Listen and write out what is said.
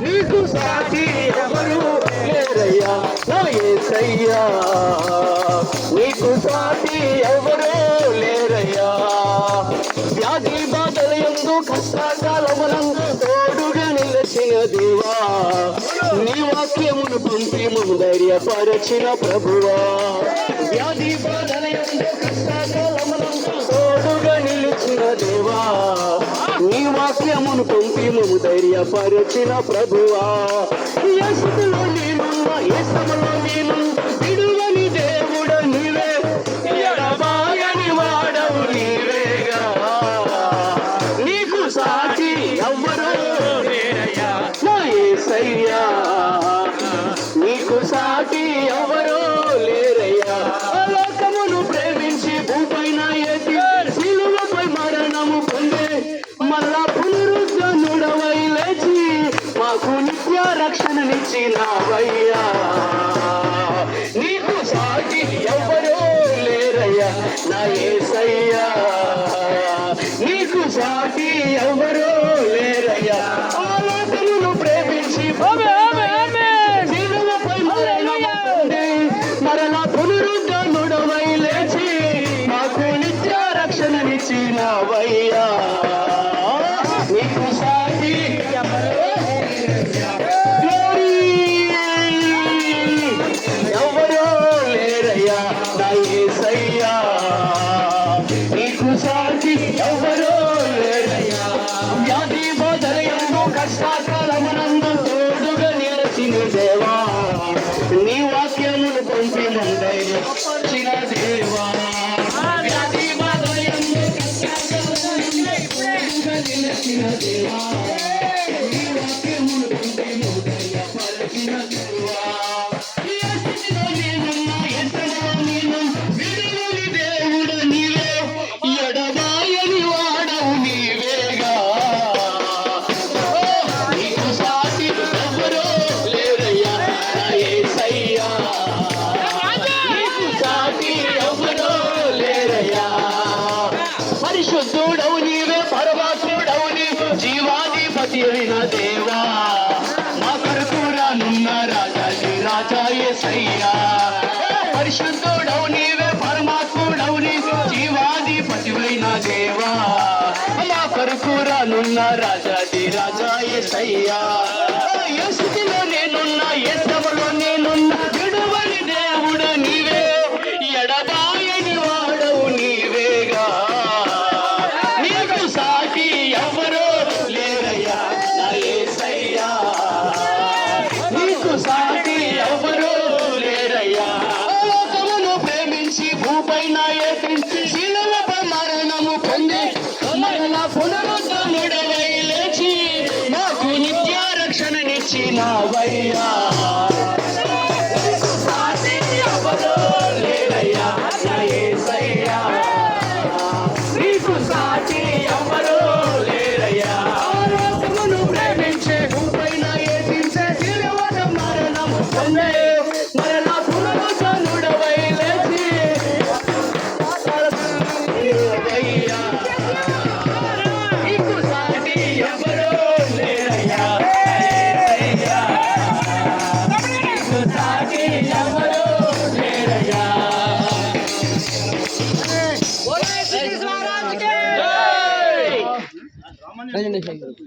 నీకు సాటి ఎవరు లేరయ్యా? నా యేసయ్యా నీకు సాటి ఎవరు లేరయ్యా? వ్యాధి బాధల ఎందు కష్టకాలములందు తోడుగా నిలచిన దేవా నీ వాక్యమును పంపి మము ప్రభువా. వ్యాధి బాధల ఎందు కష్టకాలములందు వాక్యమును పంపిము ధైర్యపరచిన ప్రభువా. ఏ స్థితిలో నేనున్నా నేను విడువని దేవుడ నీవే. ఎడబాయని వాడవు నీవేగా. నీకు సాటి ఎవ్వరూ? నా యేసయ్యా నీకు సాటి ఎవరో రక్షణనిచ్చినావయ్యా నీకు సాటి ఎవరో లేరయ్యా నా యేసయ్యా నీకు సాటి ఎవరో లేరయ్యా. ఆ లోకమును ప్రేమించి మరలా పునరుద్ధనుడవై లేచి మాకు నిత్య రక్షణనిచ్చినవయ్యా కష్టాకాలమునందు తోడుగా నిలచిన దేవా పరిశుద్ధుడవు నీవే పరమాత్ముడవు నీ జీవాధిపతి అయిన దేవా మా కొరకు రానున్న రాజాది రాజా యేసయ్యా పరిశుద్ధుడవు నీవే పరమాత్ముడవు నీ జీవాధిపతి అయిన దేవా మా కొరకు రానున్న రాజాది రాజా యేసయ్యా రక్షణనిచ్చినవయ్యా 还有那些